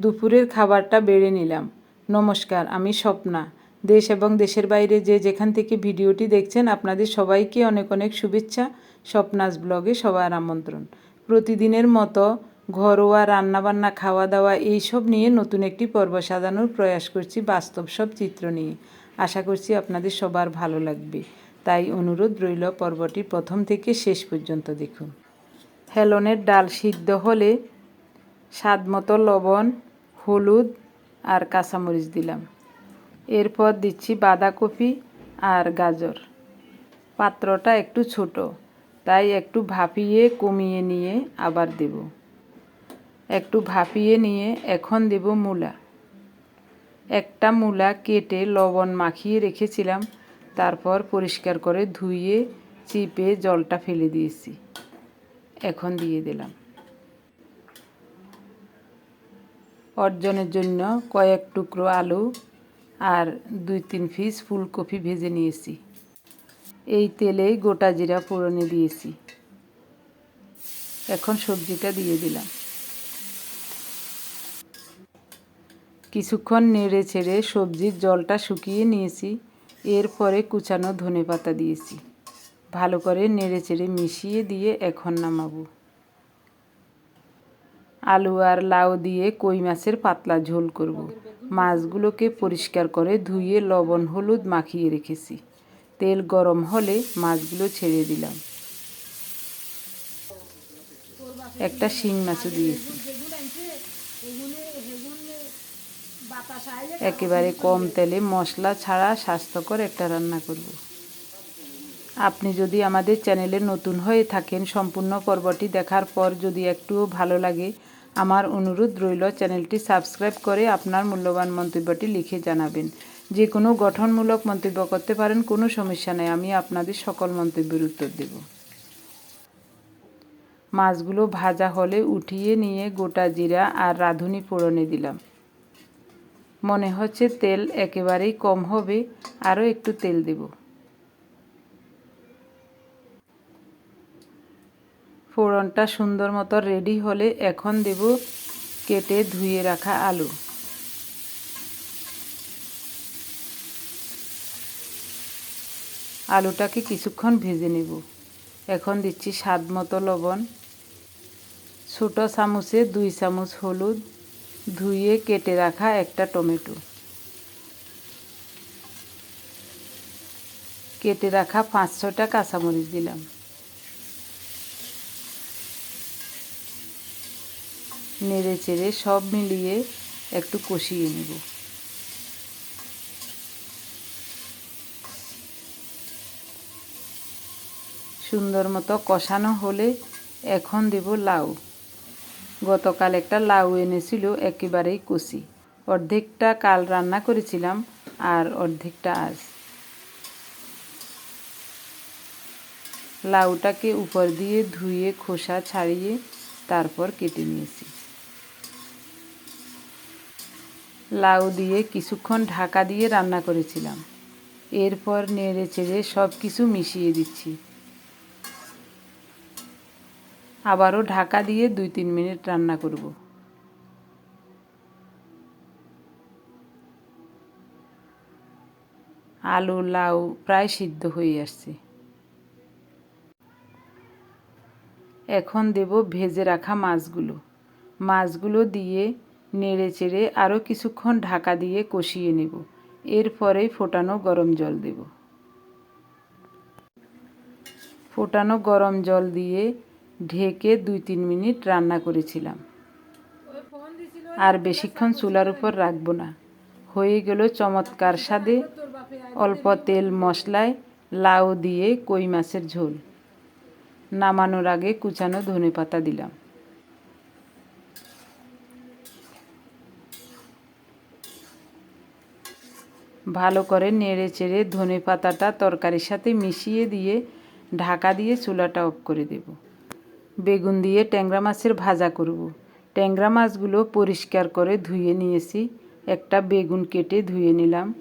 দুপুরের খাবারটা বেড়ে নিলাম। নমস্কার, আমি স্বপ্না। দেশ এবং দেশের বাইরে যে যেখান থেকে ভিডিওটি দেখছেন, আপনাদের সবাইকে অনেক অনেক শুভেচ্ছা। স্বপ্নাস ব্লগে সবার আমন্ত্রণ। প্রতিদিনের মতো ঘরোয়া রান্নাবান্না খাওয়া দাওয়া এইসব নিয়ে নতুন একটি পর্ব সাজানোর প্রয়াস করছি বাস্তব সব চিত্র নিয়ে। আশা করছি আপনাদের সবার ভালো লাগবে। তাই অনুরোধ রইল পর্বটি প্রথম থেকে শেষ পর্যন্ত দেখুন। হেলনের ডাল সিদ্ধ হলে স্বাদ মতো লবণ, হলুদ আর কাঁচামরিচ দিলাম। এরপর দিচ্ছি বাঁধাকপি আর গাজর। পাত্রটা একটু ছোট, তাই একটু ভাপিয়ে কমিয়ে নিয়ে আবার দেব। একটু ভাপিয়ে নিয়ে এখন দেব মূলা। একটা মূলা কেটে লবণ মাখিয়ে রেখেছিলাম, তারপর পরিষ্কার করে ধুয়ে, চিপে জলটা ফেলে দিয়েছি। এখন দিয়ে দিলাম। অর্জনের জন্য কয়েক টুকরো আলু আর দুই তিন পিস ফুলকপি ভেজে নিয়েছি। এই তেলেই গোটা জিরা ফোড়নে দিয়েছি। এখন সবজিটা দিয়ে দিলাম। কিছুক্ষণ নেড়ে ছেড়ে সবজির জলটা শুকিয়ে নিয়েছি। এরপরে কুচানো ধনে পাতা দিয়েছি। ভালো করে নেড়ে চেড়ে মিশিয়ে দিয়ে এখন নামাবো। আলু আর লাউ দিয়ে কই মাছের পাতলা ঝোল করব। মাছগুলোকে পরিষ্কার করে ধুয়ে লবণ হলুদ মাখিয়ে রেখেছি। তেল গরম হলে মাছগুলো ছেড়ে দিলাম। একটা শিং মাছও দিয়েছি। একেবারে কম তেলে মশলা ছাড়া স্বাস্থ্যকর একটা রান্না করব। আপনি যদি আমাদের চ্যানেলে নতুন হয়ে থাকেন, সম্পূর্ণ পর্বটি দেখার পর যদি একটুও ভালো লাগে আমার অনুরোধ রইল চ্যানেলটি সাবস্ক্রাইব করে আপনার মূল্যবান মন্তব্যটি লিখে জানাবেন। যে কোনো গঠনমূলক মন্তব্য করতে পারেন, কোনো সমস্যা নেই, আমি আপনাদের সকল মন্তব্যের উত্তর দেব। মাছগুলো ভাজা হলে উঠিয়ে নিয়ে গোটা জিরা আর রাঁধুনি ফোড়নে দিলাম। মনে হচ্ছে তেল একেবারেই কম হবে, আরও একটু তেল দেব। ফোড়নটা সুন্দর মতো রেডি হলে এখন দেব কেটে ধুয়ে রাখা আলু। আলুটাকে কিছুক্ষণ ভেজে নেব। এখন দিচ্ছি স্বাদ মতো লবণ। ছোটো চামচে দুই চামচ হলুদ। ধুয়ে কেটে রাখা একটা টমেটো। কেটে রাখা পাঁচ ছটা কাঁচামরিচ দিলাম। নেড়ে চেড়ে সব মিলিয়ে একটু কষিয়ে নেব। সুন্দর মতো কষানো হলে এখন দেব লাউ। গতকাল একটা লাউ এনেছিল, একেবারেই কষি। অর্ধেকটা কাল রান্না করেছিলাম আর অর্ধেকটা আজ। লাউটাকে উপর দিয়ে ধুয়ে খোসা ছাড়িয়ে তারপর কেটে নিয়েছি। লাউ দিয়ে কিছুক্ষণ ঢাকা দিয়ে রান্না করেছিলাম। এরপর নেড়ে চেড়ে সব কিছু মিশিয়ে দিচ্ছি। আবারও ঢাকা দিয়ে দুই তিন মিনিট রান্না করব। আলু, লাউ প্রায় সিদ্ধ হয়ে আসছে। এখন দেব ভেজে রাখা মাছগুলো। মাছগুলো দিয়ে নেড়ে চেড়ে আরও কিছুক্ষণ ঢাকা দিয়ে কষিয়ে নেব। এরপরেই ফোটানো গরম জল দেব। ফোটানো গরম জল দিয়ে ঢেকে দুই তিন মিনিট রান্না করেছিলাম। আর বেশিক্ষণ চুলার উপর রাখব না। হয়ে গেল চমৎকার স্বাদে অল্প তেল মশলায় লাউ দিয়ে কই মাছের ঝোল। নামানোর আগে কুচানো ধনে পাতা দিলাম। ভালো করে নেড়ে চেড়ে ধনে পাতাটা তরকারির সাথে মিশিয়ে দিয়ে ঢাকা দিয়ে চুলাটা অফ করে দেব। বেগুন দিয়ে ট্যাংরা মাছের ভাজা করব। ট্যাংরা মাছগুলো পরিষ্কার করে ধুয়ে নিয়েছি। একটা বেগুন কেটে ধুয়ে নিলাম।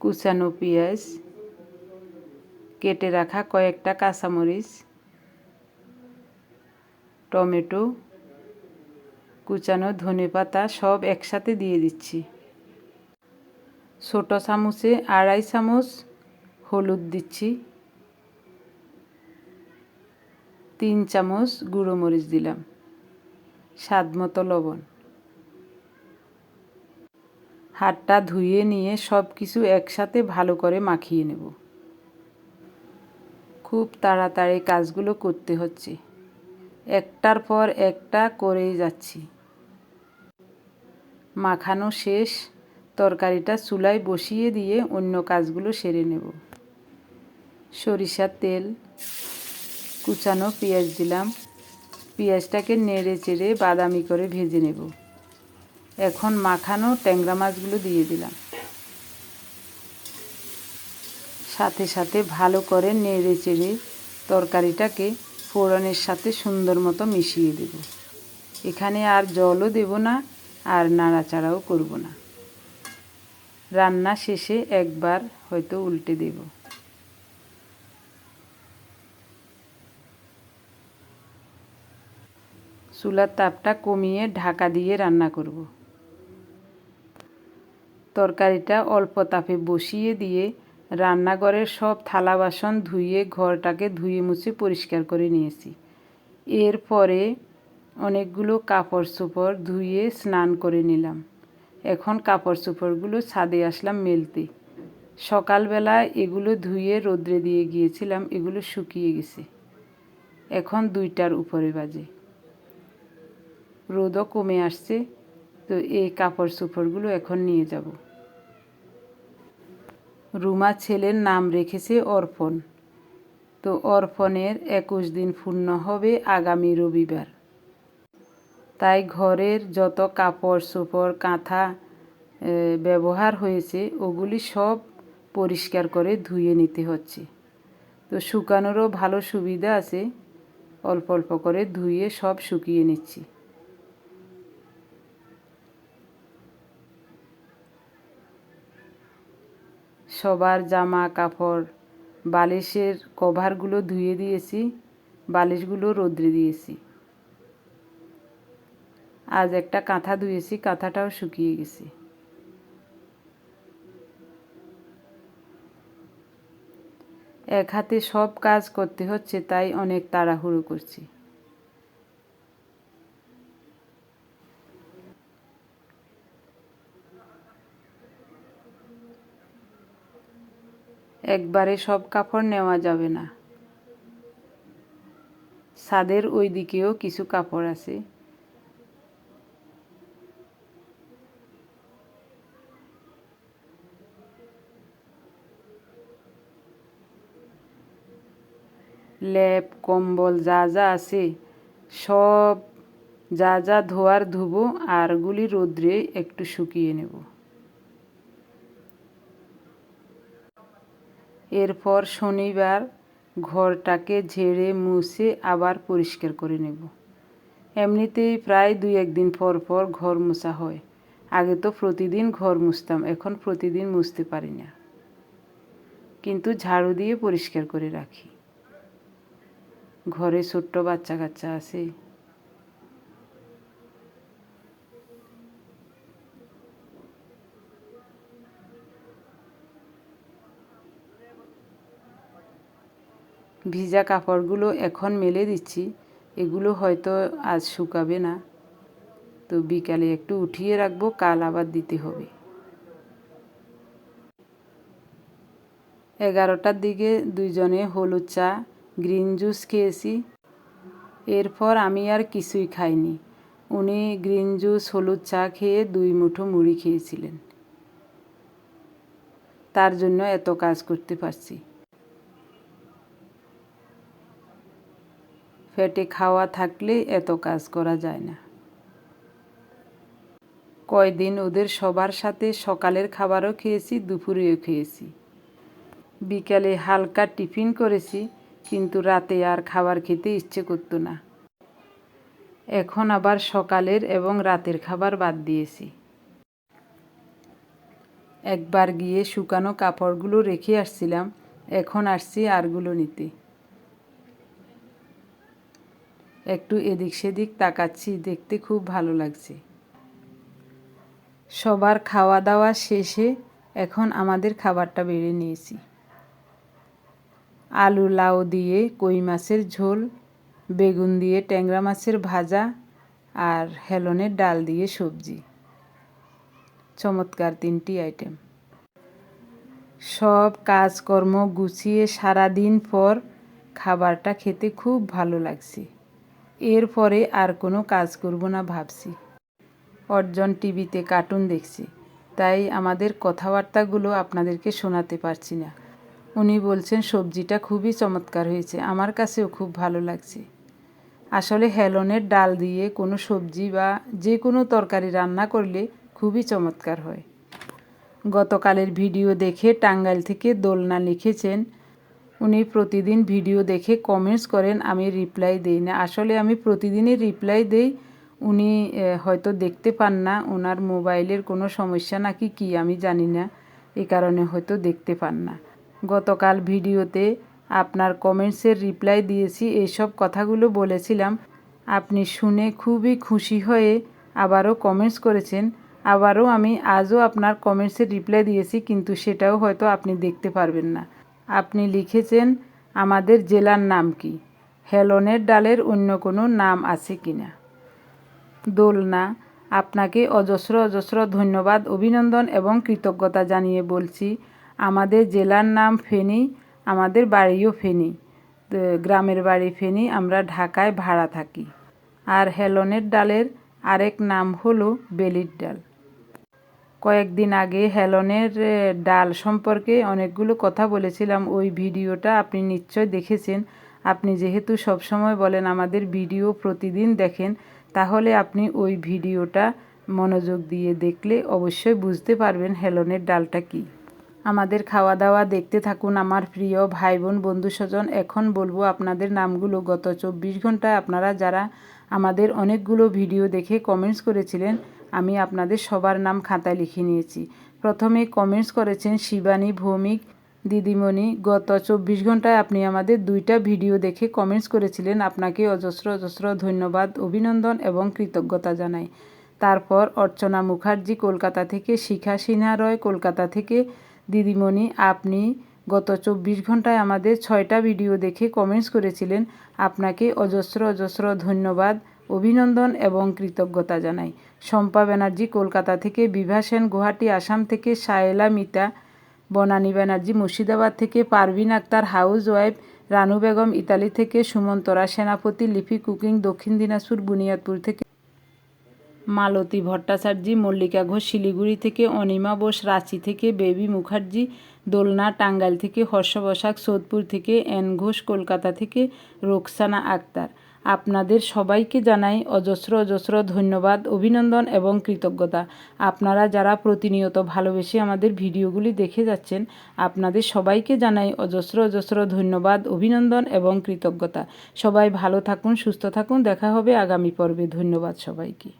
কুচানো পেঁয়াজ। কেটে রাখা কয়েকটা কাঁচামরিচ। টমেটো। কুচানো ধনে পাতা সব একসাথে দিয়ে দিচ্ছি। ছোটো চামচে আড়াই চামচ হলুদ দিচ্ছি। তিন চামচ গুঁড়ো মরিচ দিলাম। স্বাদ মতো লবণ। হাতটা ধুয়ে নিয়ে সব কিছু একসাথে ভালো করে মাখিয়ে নেব। খুব তাড়াতাড়ি কাজগুলো করতে হচ্ছে। একটার পর একটা করেই যাচ্ছি। মাখানো শেষ। তরকারিটা চুলায় বসিয়ে দিয়ে অন্য কাজগুলো সেরে নেব। সরিষার তেল, কুচানো পেঁয়াজ দিলাম। পেঁয়াজটাকে নেড়ে চেড়ে বাদামি করে ভেজে নেব। এখন মাখানো ট্যাংরা মাছগুলো দিয়ে দিলাম। সাথে সাথে ভালো করে নেড়ে চেড়ে তরকারিটাকে ফোড়নের সাথে সুন্দর মতো মিশিয়ে দেব। এখানে আর জলও দেব না আর নাড়াচাড়াও করব না। রান্না শেষে একবার হয়তো উল্টে দেব। চুলার তাপটা কমিয়ে ঢাকা দিয়ে রান্না করব। তরকারিটা অল্প তাপে বসিয়ে দিয়ে রান্নাঘরের সব থালা বাসন ধুয়ে ঘরটাকে ধুয়ে মুছে পরিষ্কার করে নিয়েছি। এরপরে অনেকগুলো কাপড় চোপড় ধুয়ে স্নান করে নিলাম। এখন কাপড় চোপড়গুলো ছাদে আসলাম মেলতে। সকালবেলা এগুলো ধুয়ে রোদ্রে দিয়ে গিয়েছিলাম, এগুলো শুকিয়ে গেছে। এখন দুইটার উপরে বাজে। রোদও কমে আসছে, তো এই কাপড় চোপড়গুলো এখন নিয়ে যাব। রুমা ছেলের নাম রেখেছে অর্পণ। তো অর্পণের একুশ দিন পূর্ণ হবে আগামী রবিবার। তাই ঘরের যত কাপড় চোপড় কাঁথা ব্যবহার হয়েছে, ওগুলি সব পরিষ্কার করে ধুয়ে নিতে হচ্ছে। তো শুকানোরও ভালো সুবিধা আছে, অল্প অল্প করে ধুয়ে সব শুকিয়ে নিচ্ছি। সবার জামা, কাপড়, বালিশের কভারগুলো ধুয়ে দিয়েছি, বালিশগুলো রোদ্রে দিয়েছি। আজ একটা কাঁথা ধুয়েছি, কাঁথাটাও শুকিয়ে গেছে। এক হাতে সব কাজ করতে হচ্ছে, তাই অনেক তাড়াহুড়ো করছি। একবারে সব কাপড় নেওয়া যাবে না। ছাদের ওই দিকেও কিছু কাপড় আছে। লেপ, কম্বল যা যা আছে, সব যা যা ধোয়ার ধুবো আর গুলি রোদ্রে একটু শুকিয়ে নেব। এরপর শনিবার ঘরটাকে ঝেড়ে মুছে আবার পরিষ্কার করে নেব। এমনিতেই প্রায় দুই একদিন পর পর ঘর মোছা হয়। আগে তো প্রতিদিন ঘর মুছতাম, এখন প্রতিদিন মুছতে পারি না। কিন্তু ঝাড়ু দিয়ে পরিষ্কার করে রাখি। ঘরে ছোট্ট বাচ্চা কাচ্চা আছে। ভিজা কাপড়গুলো এখন মেলে দিচ্ছি। এগুলো হয়তো আজ শুকাবে না। তো বিকালে একটু উঠিয়ে রাখব, কাল আবার দিতে হবে। এগারোটার দিকে দুইজনে হলুদ চা গ্রিন জুস খেয়েছি। এরপর আমি আর কিছুই খাইনি। উনি গ্রিন জুস, হলুদ চা খেয়ে দুই মুঠো মুড়ি খেয়েছিলেন। তার জন্য এত কাজ করতে পারছি। ফেটে খাওয়া থাকলে এত কাজ করা যায় না। কয়দিন ওদের সবার সাথে সকালের খাবারও খেয়েছি, দুপুরেও খেয়েছি। বিকালে হালকা টিফিন করেছি কিন্তু রাতে আর খাবার খেতে ইচ্ছে করতো না। এখন আবার সকালের এবং রাতের খাবার বাদ দিয়েছি। একবার গিয়ে শুকানো কাপড়গুলো রেখে আসছিলাম, এখন আসছি আরগুলো নিতে। একটু এদিক সেদিক তাকাচ্ছি, দেখতে খুব ভালো লাগছে। সবার খাওয়া দাওয়া শেষে এখন আমাদের খাবারটা বেড়ে নিয়েছি। আলু লাউ দিয়ে কই মাছের ঝোল, বেগুন দিয়ে ট্যাংরা মাছের ভাজা আর হেলনের ডাল দিয়ে সবজি। চমৎকার তিনটি আইটেম। সব কাজকর্ম গুছিয়ে সারা দিন পর খাবারটা খেতে খুব ভালো লাগছে। এরপরে আর কোনো কাজ করব না ভাবছি। অর্জন টিভিতে কার্টুন দেখছি, তাই আমাদের কথাবার্তাগুলো আপনাদেরকে শোনাতে পারছি না। উনি বলছেন, সবজিটা খুবই চমৎকার হয়েছে। আমার কাছেও খুব ভালো লাগছে। আসলে হেলনের ডাল দিয়ে কোনো সবজি বা যে কোনো তরকারি রান্না করলে খুবই চমৎকার হয়। গতকালের ভিডিও দেখে টাঙ্গাইল থেকে দোলনা লিখেছেন। উনি প্রতিদিন ভিডিও দেখে কমেন্টস করেন, আমি রিপ্লাই দেই না। আসলে আমি প্রতিদিনই রিপ্লাই দেই। উনি হয়তো দেখতে পান না ওনার মোবাইলের কোনো সমস্যা নাকি কি আমি জানি না। এ কারণে হয়তো দেখতে পান না। গতকাল ভিডিওতে আপনার কমেন্টসের রিপ্লাই দিয়েছি এইসব কথাগুলো বলেছিলাম। আপনি শুনে খুবই খুশি হয়ে আবারও কমেন্টস করেছেন। আবারও আমি আজও আপনার কমেন্টসের রিপ্লাই দিয়েছি, কিন্তু সেটাও হয়তো আপনি দেখতে পারবেন না। আপনি লিখেছেন, আমাদের জেলার নাম কি? হেলনের ডালের অন্য কোনো নাম আছে কি না? দোলনা, আপনাকে অজস্র অজস্র ধন্যবাদ, অভিনন্দন এবং কৃতজ্ঞতা জানিয়ে বলছি আমাদের জেলার নাম ফেনী, আমাদের বাড়িও ফেনী। গ্রামের বাড়ি ফেনী, আমরা ঢাকায় ভাড়া থাকি। আর হেলনের ডালের আরেক নাম হলো বেলির ডাল। কয়েকদিন আগে হেলনের ডাল সম্পর্কে অনেকগুলো কথা বলেছিলাম। ওই ভিডিওটা আপনি নিশ্চয় দেখেছেন। আপনি যেহেতু সবসময় বলেন আমাদের ভিডিও প্রতিদিন দেখেন, তাহলে আপনি ওই ভিডিওটা মনোযোগ দিয়ে দেখলে অবশ্যই বুঝতে পারবেন হেলনের ডালটা কী। আমাদের খাওয়া দাওয়া দেখতে থাকুন আমার প্রিয় ভাই বোন বন্ধু স্বজন এখন বলব আপনাদের নামগুলো। গত চব্বিশ ঘন্টায় আপনারা যারা আমাদের অনেকগুলো ভিডিও দেখে কমেন্টস করেছিলেন, আমি আপনাদের সবার নাম খাতায় লিখে নিয়েছি। প্রথমে কমেন্টস করেছেন শিবানী ভৌমিক দিদিমণি। গত চব্বিশ ঘন্টায় আপনি আমাদের দুইটা ভিডিও দেখে কমেন্টস করেছিলেন। আপনাকে অজস্র অজস্র ধন্যবাদ, অভিনন্দন এবং কৃতজ্ঞতা জানাই। তারপর অর্চনা মুখার্জি কলকাতা থেকে, শিখা সিনহা রয় কলকাতা থেকে দিদিমণি, আপনি গত চব্বিশ ঘন্টায় আমাদের ছয়টা ভিডিও দেখে কমেন্টস করেছিলেন। আপনাকে অজস্র অজস্র ধন্যবাদ, অভিনন্দন এবং কৃতজ্ঞতা জানাই। শম্পা ব্যানার্জি কলকাতা থেকে, বিভা সেন গুয়াহাটি, আসাম থেকে সায়েলা মিতা, বনানী ব্যানার্জি মুর্শিদাবাদ থেকে, Parveen Akhtar house wife, Ranu Begum Italy থেকে, সুমন্তরা সেনাপতি, লিপি কুকিং দক্ষিণ দিনাজপুর, বুনিয়াদপুর থেকে মালতী ভট্টাচার্য, মল্লিকা ঘোষ, শিলিগুড়ি থেকে অনিমা বোস, রাঁচি থেকে বেবি মুখার্জি, দোলনা টাঙ্গাইল থেকে হর্ষ বসাক, সোদপুর থেকে এন ঘোষ, কলকাতা থেকে রোকসানা আক্তার। আপনাদের সবাইকে জানাই অজস্র অজস্র ধন্যবাদ, অভিনন্দন এবং কৃতজ্ঞতা। আপনারা যারা প্রতিনিয়ত ভালোবেসে আমাদের ভিডিওগুলি দেখে যাচ্ছেন, আপনাদের সবাইকে জানাই অজস্র অজস্র ধন্যবাদ, অভিনন্দন এবং কৃতজ্ঞতা। সবাই ভালো থাকুন, সুস্থ থাকুন। দেখা হবে আগামী পর্বে। ধন্যবাদ সবাইকে।